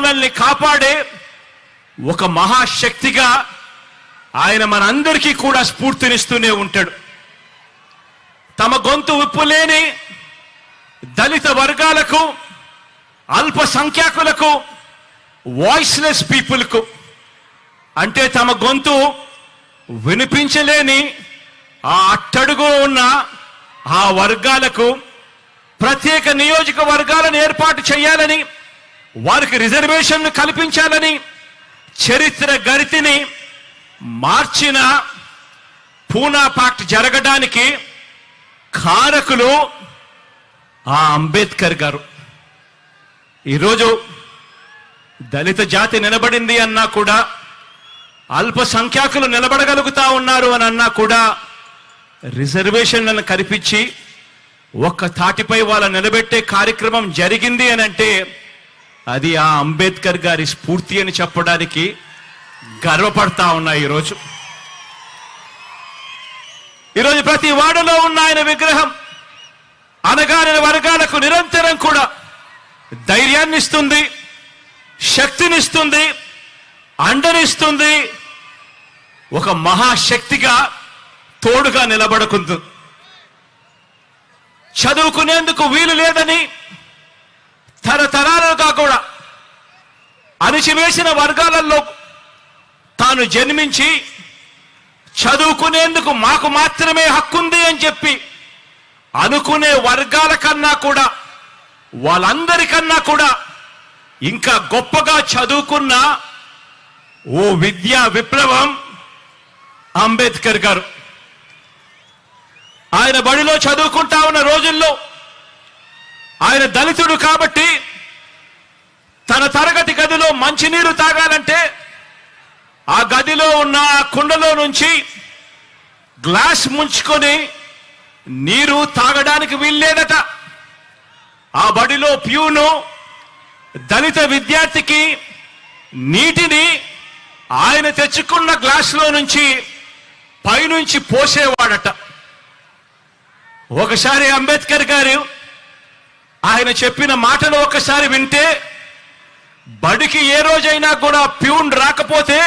మనల్ని కాపాడే ఒక మహాశక్తిగా ఆయన మనందరికీ కూడా స్ఫూర్తినిస్తూనే ఉంటాడు. తమ గొంతు విప్పులేని దళిత వర్గాలకు అల్పసంఖ్యాకులకు వాయిస్లెస్ పీపుల్కు అంటే తమ గొంతు వినిపించలేని ఆ అట్టడుగు ఉన్న ఆ వర్గాలకు ప్రత్యేక నియోజకవర్గాలను ఏర్పాటు చేయాలని వారికి రిజర్వేషన్ కల్పించాలని చరిత్ర గరితిని మార్చిన పూనా పాక్ట్ జరగడానికి కారకులు ఆ అంబేద్కర్ గారు. ఈరోజు దళిత జాతి నిలబడింది అన్నా కూడా అల్పసంఖ్యాకులు నిలబడగలుగుతా ఉన్నారు అని అన్నా కూడా రిజర్వేషన్లను కల్పించి ఒక్క తాటిపై వాళ్ళ నిలబెట్టే కార్యక్రమం జరిగింది అని అంటే అది ఆ అంబేద్కర్ గారి స్ఫూర్తి అని చెప్పడానికి గర్వపడతా ఉన్నా ఈరోజు. ఈరోజు ప్రతి వాడలో ఉన్న ఆయన విగ్రహం అనగాని వర్గాలకు నిరంతరం కూడా ధైర్యాన్ని ఇస్తుంది శక్తినిస్తుంది అండనిస్తుంది ఒక మహాశక్తిగా తోడుగా నిలబడుకుంది. చదువుకునేందుకు వీలు లేదని తరతరాలుగా కూడా అణిచివేసిన వర్గాలలో తాను జన్మించి చదువుకునేందుకు మాకు మాత్రమే హక్కుంది అని చెప్పి అనుకునే వర్గాల కన్నా కూడా వాళ్ళందరికన్నా కూడా ఇంకా గొప్పగా చదువుకున్న ఓ విద్యా విప్లవం అంబేద్కర్ గారు. ఆయన బడిలో చదువుకుంటా ఉన్న రోజుల్లో ఆయన దళితుడు కాబట్టి తన తరగతి గదిలో మంచినీరు తాగాలంటే ఆ గదిలో ఉన్న ఆ కుండలో నుంచి గ్లాస్ ముంచుకొని నీరు తాగడానికి వీల్లేదట. ఆ బడిలో ప్యూను దళిత విద్యార్థికి నీటిని ఆయన తెచ్చుకున్న గ్లాసులో నుంచి పైనుంచి పోసేవాడట. ఒకసారి అంబేద్కర్ గారు ఆయన చెప్పిన మాటలు ఒకసారి వింటే బడికి ఏ రోజైనా కూడా ప్యూన్ రాకపోతే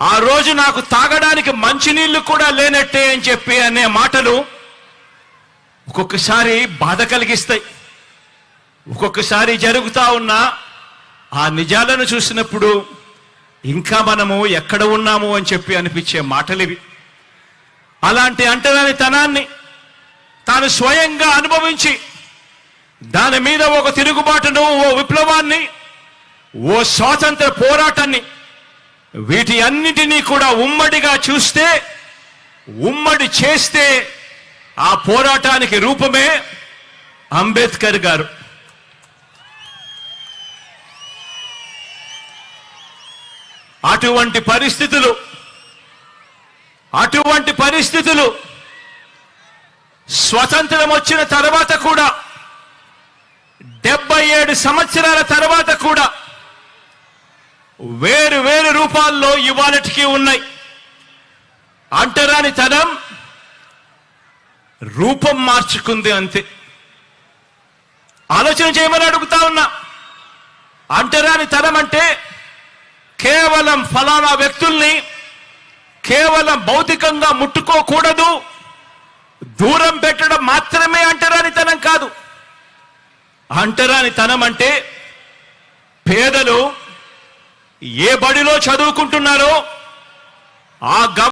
ఆ రోజు నాకు తాగడానికి మంచినీళ్ళు కూడా లేనట్టే అని చెప్పి అనే మాటలు ఒక్కొక్కసారి బాధ కలిగిస్తాయి. ఒక్కొక్కసారి జరుగుతా ఉన్న ఆ నిజాలను చూసినప్పుడు ఇంకా మనము ఎక్కడ ఉన్నాము అని చెప్పి అనిపించే మాటలు ఇవి అలాంటి అంటరాని తనాన్ని తాను స్వయంగా అనుభవించి దాని మీద ఒక తిరుగుబాటును ఓ విప్లవాన్ని ఓ స్వాతంత్ర పోరాటాన్ని వీటి అన్నిటినీ కూడా ఉమ్మడిగా చూస్తే ఉమ్మడి చేస్తే ఆ పోరాటానికి రూపమే అంబేద్కర్ గారు. అటువంటి పరిస్థితులు అటువంటి పరిస్థితులు స్వతంత్రం వచ్చిన తర్వాత కూడా డెబ్బై ఏడు సంవత్సరాల తర్వాత కూడా వేరు వేరు రూపాల్లో ఇవాళటికి ఉన్నాయి. అంటరాని తనం రూపం మార్చుకుంది అంతే. ఆలోచన చేయమని అడుగుతా ఉన్నా. అంటరాని తనం అంటే కేవలం ఫలానా వ్యక్తుల్ని కేవలం భౌతికంగా ముట్టుకోకూడదు దూరం పెట్టడం మాత్రమే అంటరానితనం కాదు. అంటరానితనం అంటే పేదలు ఏ బడిలో చదువుకుంటున్నారో ఆ గవ